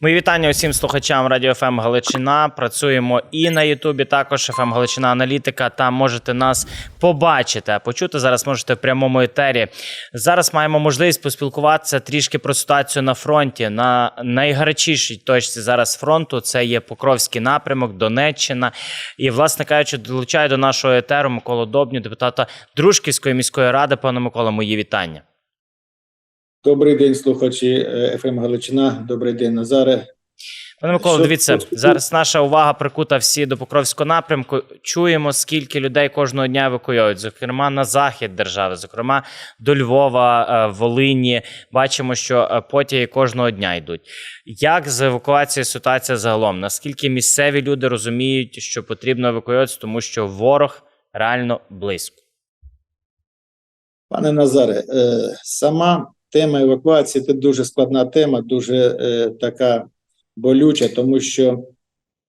Мої вітання усім слухачам Радіо ФМ Галичина. Працюємо і на Ютубі, також ФМ Галичина Аналітика. Там можете нас побачити, а почути зараз можете в прямому етері. Зараз маємо можливість поспілкуватися трішки про ситуацію на фронті. На найгарячішій точці зараз фронту це є Покровський напрямок, Донеччина. І, власне кажучи, долучаю до нашого етеру Миколу Добню, депутата Дружківської міської ради. Пане Микола, мої вітання. Добрий день, слухачі ФМ Галичина. Добрий день, Назаре. Пане Микола, дивіться, зараз наша увага прикута всі до Покровського напрямку. Чуємо, скільки людей кожного дня евакуюють, зокрема на захід держави, зокрема до Львова, е, Волині. Бачимо, що е, потяги кожного дня йдуть. Як з евакуацією ситуація загалом? Наскільки місцеві люди розуміють, що потрібно евакуюватися, тому що ворог реально близько? Пане Назаре, е, сама тема евакуації це дуже складна тема, дуже е, така болюча, тому що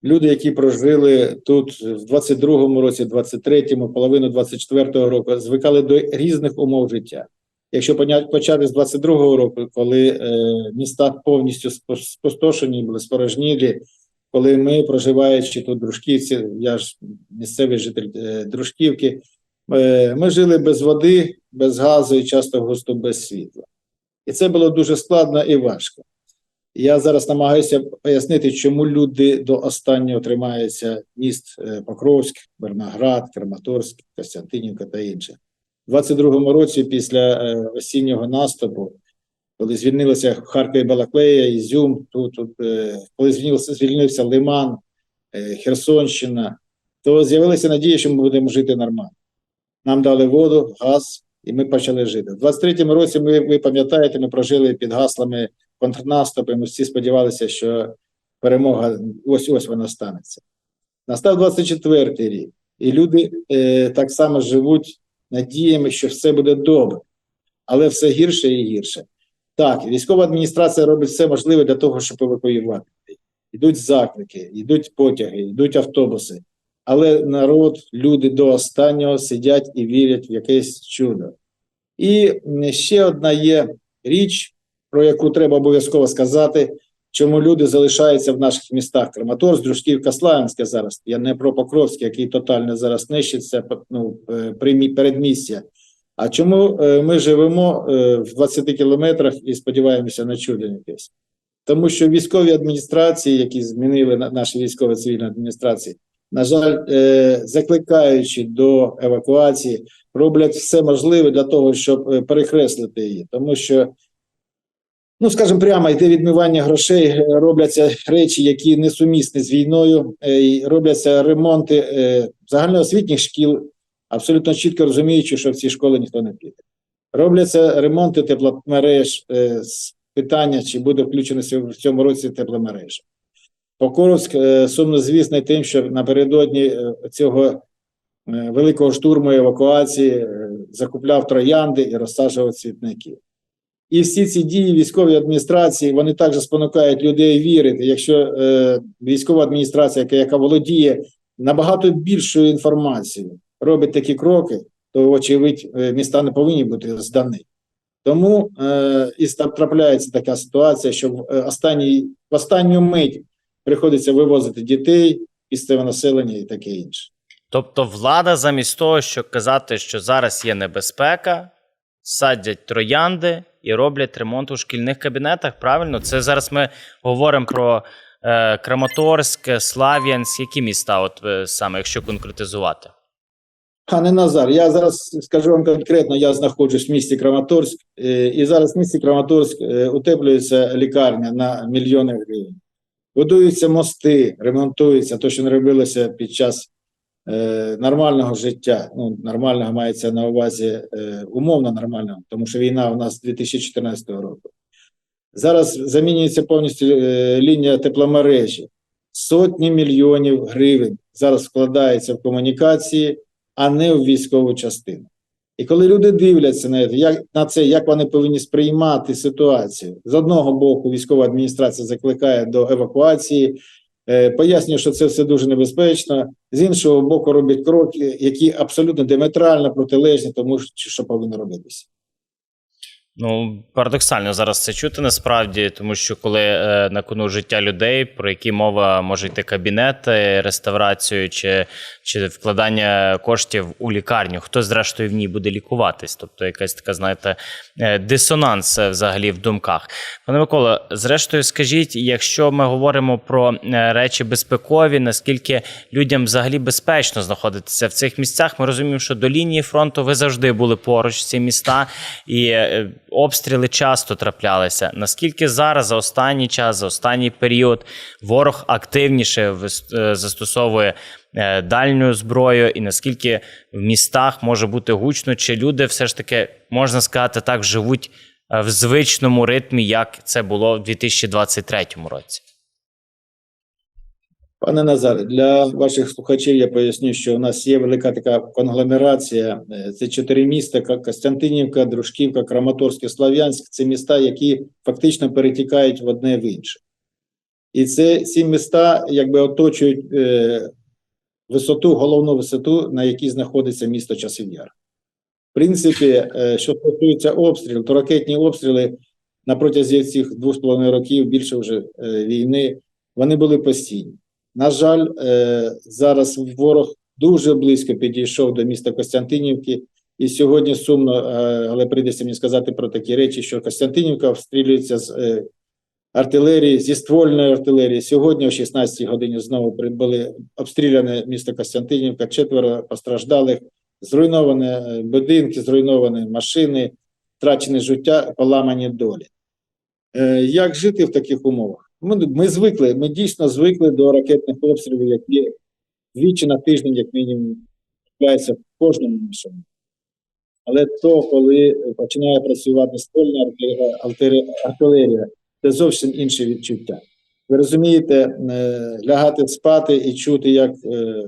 люди, які прожили тут в 22-му році, 23-му, половину 24-го року, звикали до різних умов життя. Якщо почати з 22-го року, коли е, міста повністю спустошені були, спорожнілі, коли ми, проживаючи тут Дружківці, я ж місцевий житель е, Дружківки, Е, Ми жили без води, без газу і часто густо без світла. І це було дуже складно і важко. Я зараз намагаюся пояснити, чому люди до останнього тримаються міст е, Покровськ, Берноград, Краматорськ, Костянтинівка та інше. У 22-му році, після е, осіннього наступу, коли звільнилися Харків і Балаклея, Ізюм, тут, тут, е, коли звільнився, звільнився Лиман, Херсонщина, то з'явилася надія, що ми будемо жити нормально. Нам дали воду, газ, і ми почали жити. У 23-му році ми, ви пам'ятаєте, ми прожили під гаслами контрнаступу, ми всі сподівалися, що перемога ось ось вона станеться. Настав 24-й рік, і люди е, так само живуть надіями, що все буде добре, але все гірше і гірше. Так, військова адміністрація робить все можливе для того, щоб евакуювати. Йдуть заклики, йдуть потяги, йдуть автобуси. Але народ, люди до останнього сидять і вірять в якесь чудо. І ще одна є річ, про яку треба обов'язково сказати, чому люди залишаються в наших містах. Краматорськ, Дружківка, Славянське зараз. Я не про Покровське, який тотально зараз нищиться ну, е, передмістя. А чому е, ми живемо е, в 20 кілометрах і сподіваємося на чудо якесь? Тому що військові адміністрації, які змінили наші військові цивільні адміністрації, на жаль, е, закликаючи до евакуації, роблять все можливе для того, щоб е, перекреслити її, тому що, ну скажімо прямо, йде відмивання грошей, е, робляться речі, які несумісні з війною, і робляться ремонти загальноосвітніх шкіл, абсолютно чітко розуміючи, що в ці школи ніхто не піде. Робляться ремонти тепломереж питання, чи буде включено в цьому році тепломережа. Покровськ е, сумнозвісний тим, що напередодні е, цього е, великого штурму і евакуації закупляв троянди і розсаджував цвітників. І всі ці дії військової адміністрації вони також спонукають людей вірити. Якщо е, військова адміністрація, яка, яка володіє набагато більшою інформацією, робить такі кроки, то очевидь міста не повинні бути здані. Тому е, і трапляється така ситуація, що в останній в останню мить приходиться вивозити дітей, місцеве населення і таке інше. Тобто, влада, замість того, щоб казати, що зараз є небезпека, садять троянди і роблять ремонт у шкільних кабінетах. Правильно, це зараз ми говоримо про е, Краматорськ, Слав'янськ, які міста, от е, саме, якщо конкретизувати. Пане Назар, я зараз скажу вам конкретно, я знаходжусь в місті Краматорськ, е, і зараз в місті Краматорськ е, утеплюється лікарня на мільйони гривень. Будуються мости, ремонтуються, то, що не робилося під час е, нормального життя. Ну, нормального мається на увазі е, умовно нормального, тому що війна у нас 2014 року. Зараз замінюється повністю е, лінія тепломережі. Сотні мільйонів гривень зараз вкладається в комунікації, а не в військову частину. І коли люди дивляться на це, як на це, як вони повинні сприймати ситуацію, з одного боку, військова адміністрація закликає до евакуації, е, пояснює, що це все дуже небезпечно. З іншого боку, роблять кроки, які абсолютно диаметрально протилежні тому, що повинно робитися. Ну, парадоксально зараз це чути насправді, тому що коли е, на кону життя людей, про які мова може йти кабінети, реставрацію чи, чи вкладання коштів у лікарню, хто зрештою в ній буде лікуватись? Тобто якась така, знаєте, е, дисонанс е, взагалі в думках. Пане Микола, зрештою, скажіть, якщо ми говоримо про е, речі безпекові, наскільки людям взагалі безпечно знаходитися в цих місцях? Ми розуміємо, що до лінії фронту ви завжди були поруч ці міста, і обстріли часто траплялися. Наскільки зараз за останній час, за останній період, ворог активніше е, застосовує е, дальню зброю, і наскільки в містах може бути гучно, чи люди все ж таки можна сказати так живуть е, в звичному ритмі, як це було в 2023 році? Пане Назаре, для ваших слухачів я поясню, що у нас є велика така конгломерація. Це чотири міста: Костянтинівка, Дружківка, Краматорськ Слов'янськ. Це міста, які фактично перетікають в одне в інше. І це ці міста якби оточують е, висоту, головну висоту, на якій знаходиться місто Часів Яр. В принципі, е, що стосується обстрілів, то ракетні обстріли на протязі цих двох з половиною років більше вже е, війни, вони були постійні. На жаль, е, зараз ворог дуже близько підійшов до міста Костянтинівки, і сьогодні сумно, е, але прийдеться мені сказати про такі речі, що Костянтинівка обстрілюється з е, артилерії, зі ствольної артилерії. Сьогодні о 16-й годині знову при- були обстріляне місто Костянтинівка, четверо постраждалих, зруйновані будинки, зруйновані машини, втрачене життя, поламані долі. Як жити в таких умовах? Ми, ми звикли, ми дійсно звикли до ракетних обстрілів, які двічі на тиждень, як мінімум, трапляються в кожному нашому. Але то, коли починає працювати ствольна артилерія, це зовсім інше відчуття. Ви розумієте, е, лягати спати і чути, як е,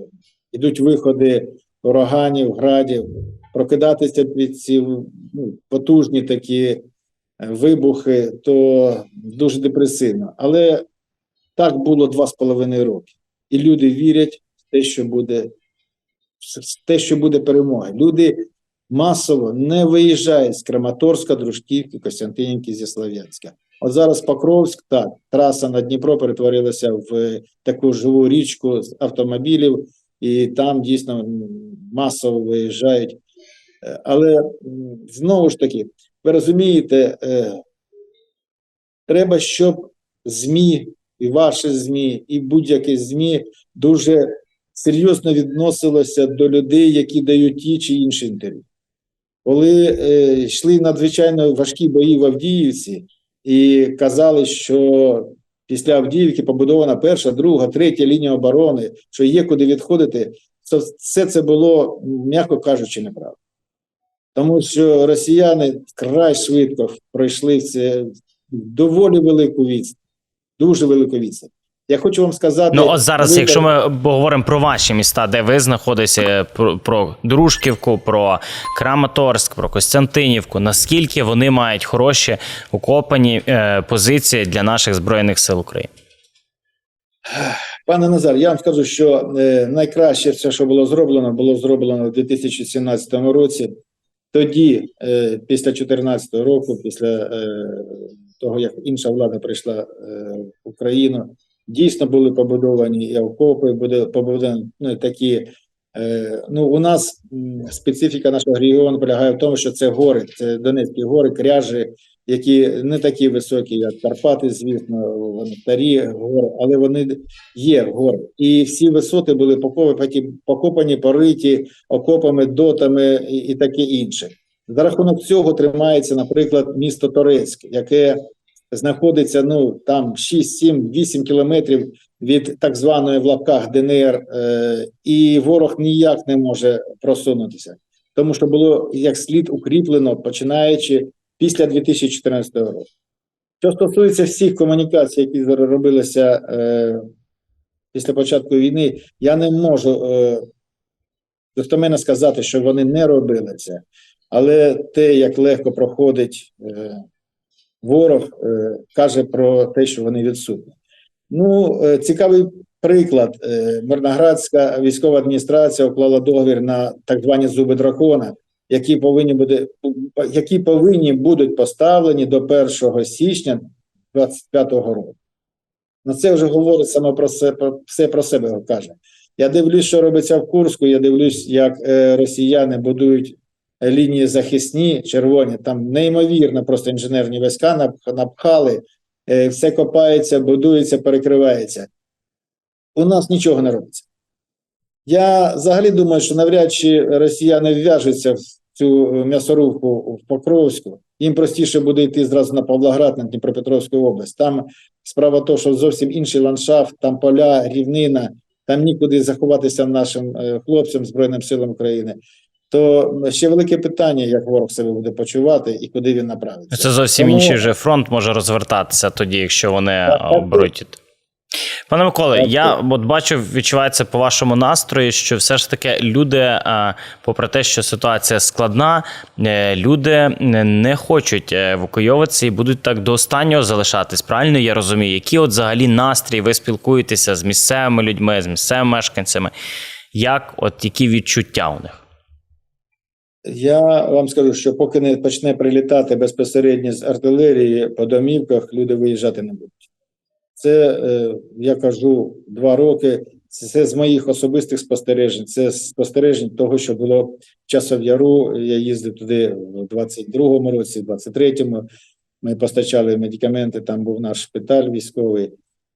йдуть виходи ураганів, градів, прокидатися від ці ну, потужні такі вибухи, то дуже депресивно. Але так було два з половиною роки. І люди вірять в те, що буде, в те, що буде перемога. Люди масово не виїжджають з Краматорська, Дружківки, Костянтинівки зі Слов'янська. От зараз Покровськ, так, траса на Дніпро перетворилася в таку живу річку з автомобілів, і там дійсно масово виїжджають. Е, Але знову ж таки, ви розумієте, е, треба, щоб ЗМІ, і ваші ЗМІ, і будь-яке ЗМІ дуже серйозно відносилося до людей, які дають ті чи інші інтерв'ю. Коли е, йшли надзвичайно важкі бої в Авдіївці, і казали, що після Авдіївки побудована перша, друга, третя лінія оборони, що є куди відходити, все це було, м'яко кажучи, неправда. Тому що росіяни край швидко пройшли це доволі велику відстань, дуже велику відстань. Я хочу вам сказати, Ну, от зараз, ви- якщо ми говоримо про ваші міста, де ви знаходитеся, про, про Дружківку, про Краматорськ, про Костянтинівку, наскільки вони мають хороші окопані е, позиції для наших збройних сил України? Пане Назар, я вам скажу, що е, найкраще все, що було зроблено, було зроблено в 2017 році. Тоді, е, після 2014 року, після е, того, як інша влада прийшла е, в Україну, дійсно були побудовані і окопи, буде побудовані ну, такі. Ну, у нас специфіка нашого регіону полягає в тому, що це гори, це Донецькі гори, кряжі, які не такі високі, як Карпати, звісно, вони старі гори, але вони є гори. І всі висоти були покопані, покопані пориті окопами, дотами і, і таке інше. За рахунок цього тримається, наприклад, місто Торецьк, яке знаходиться ну там 6, 7, 8 кілометрів від так званої в лапках ДНР, е, і ворог ніяк не може просунутися, тому що було як слід укріплено, починаючи після 2014 року. Що стосується всіх комунікацій, які робилися е, після початку війни, я не можу е, достоменно сказати, що вони не робили це, але те, як легко проходить е, ворог, е, каже про те, що вони відсутні. Ну, е, цікавий приклад. Е, Мирноградська військова адміністрація уклала договір на так звані зуби дракона. Які повинні буде, які повинні будуть поставлені до 1 січня 2025 року. Ну, це вже говорить саме про себе, все про себе каже. Я дивлюсь, що робиться в Курську, я дивлюсь, як е, росіяни будують лінії захисні, червоні, там неймовірно просто інженерні війська напхали, е, все копається, будується, перекривається. У нас нічого не робиться. Я взагалі думаю, що навряд чи росіяни вв'яжуться в цю м'ясорубку в Покровську. Їм простіше буде йти зразу на Павлоград, на Дніпропетровську область. Там справа тому, що зовсім інший ландшафт, там поля, рівнина, там нікуди заховатися нашим е, хлопцям Збройним силам України. То ще велике питання, як ворог себе буде почувати і куди він направиться. Це зовсім Тому- інший вже фронт може розвертатися тоді, якщо вони Так, так, оберуть. Пане Миколе, я от бачу, відчувається по вашому настрої, що все ж таки люди, е, попри те, що ситуація складна, е, люди е, не хочуть евакуйовуватися і будуть так до останнього залишатись. Правильно я розумію? Які от взагалі настрій ви спілкуєтеся з місцевими людьми, з місцевими мешканцями? Як, от які відчуття у них? Я вам скажу, що поки не почне прилітати безпосередньо з артилерії по домівках, люди виїжджати не будуть. Це е, я кажу два роки. Це, з моїх особистих спостережень. Це спостережень того, що було в часов яру. Я їздив туди в 22-му році, в 23-му. Ми постачали медикаменти. Там був наш шпиталь військовий.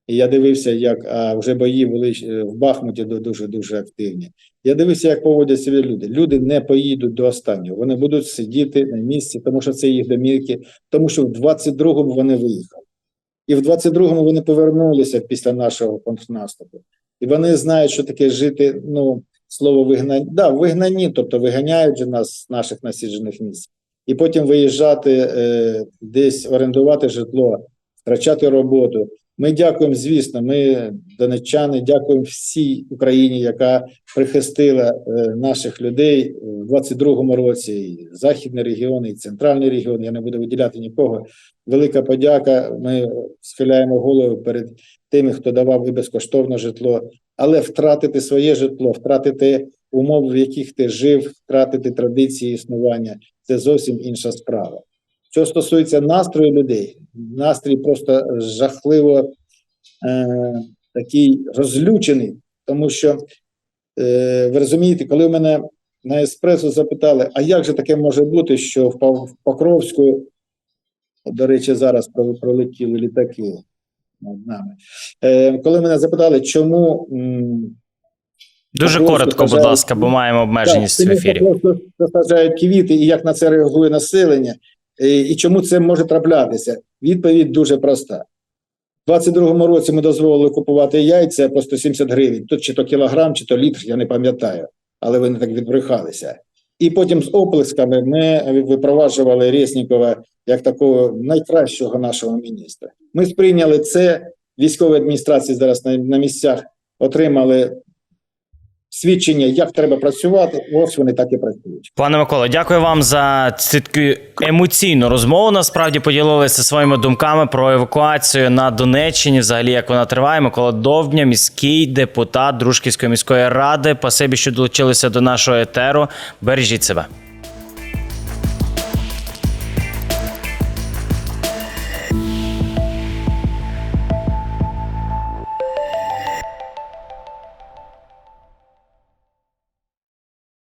І я дивився, як а вже бої були е, в Бахмуті дуже дуже активні. Я дивився, як поводять себе люди. Люди не поїдуть до останнього. Вони будуть сидіти на місці, тому що це їх домівки, тому що в 22-му вони виїхали. І в 22-му вони повернулися після нашого контрнаступу. І вони знають, що таке жити. Ну, слово вигнання. Да, вигнані, тобто виганяють же нас з наших насіджених місць. І потім виїжджати е, десь орендувати житло, втрачати роботу. Ми дякуємо, звісно, ми, донеччани, дякуємо всій Україні, яка прихистила е, наших людей в 22-му році, і західний регіон, і центральний регіон. Я не буду виділяти нікого. Велика подяка. Ми схиляємо голову перед тими, хто давав і безкоштовне житло, але втратити своє житло, втратити умови, в яких ти жив, втратити традиції існування це зовсім інша справа. Що стосується настрою людей, настрій просто жахливо е, такий розлючений, тому що е, ви розумієте, коли мене на еспресо запитали, а як же таке може бути, що в Покровську, до речі, зараз пролетіли літаки над нами. Е, коли мене запитали, чому м, Дуже коротко, будь ласка, бо маємо обмеженість в ефірі. Просто засаджають квіти, і як на це реагує населення, і, чому це може траплятися? Відповідь дуже проста. У 22-му році ми дозволили купувати яйця по 170 гривень. Тут чи то кілограм, чи то літр, я не пам'ятаю, але вони так відбрехалися. І потім з оплесками ми випроваджували Резнікова як такого найкращого нашого міністра. Ми сприйняли це. Військові адміністрації зараз на, на місцях отримали свідчення, як треба працювати. Ось вони так і працюють. Пане Микола, дякую вам за цю емоційну розмову. Насправді поділилися своїми думками про евакуацію на Донеччині. Взагалі, як вона триває. Микола Довбня, міський депутат Дружківської міської ради. Пасибі, що долучилися до нашого етеру. Бережіть себе.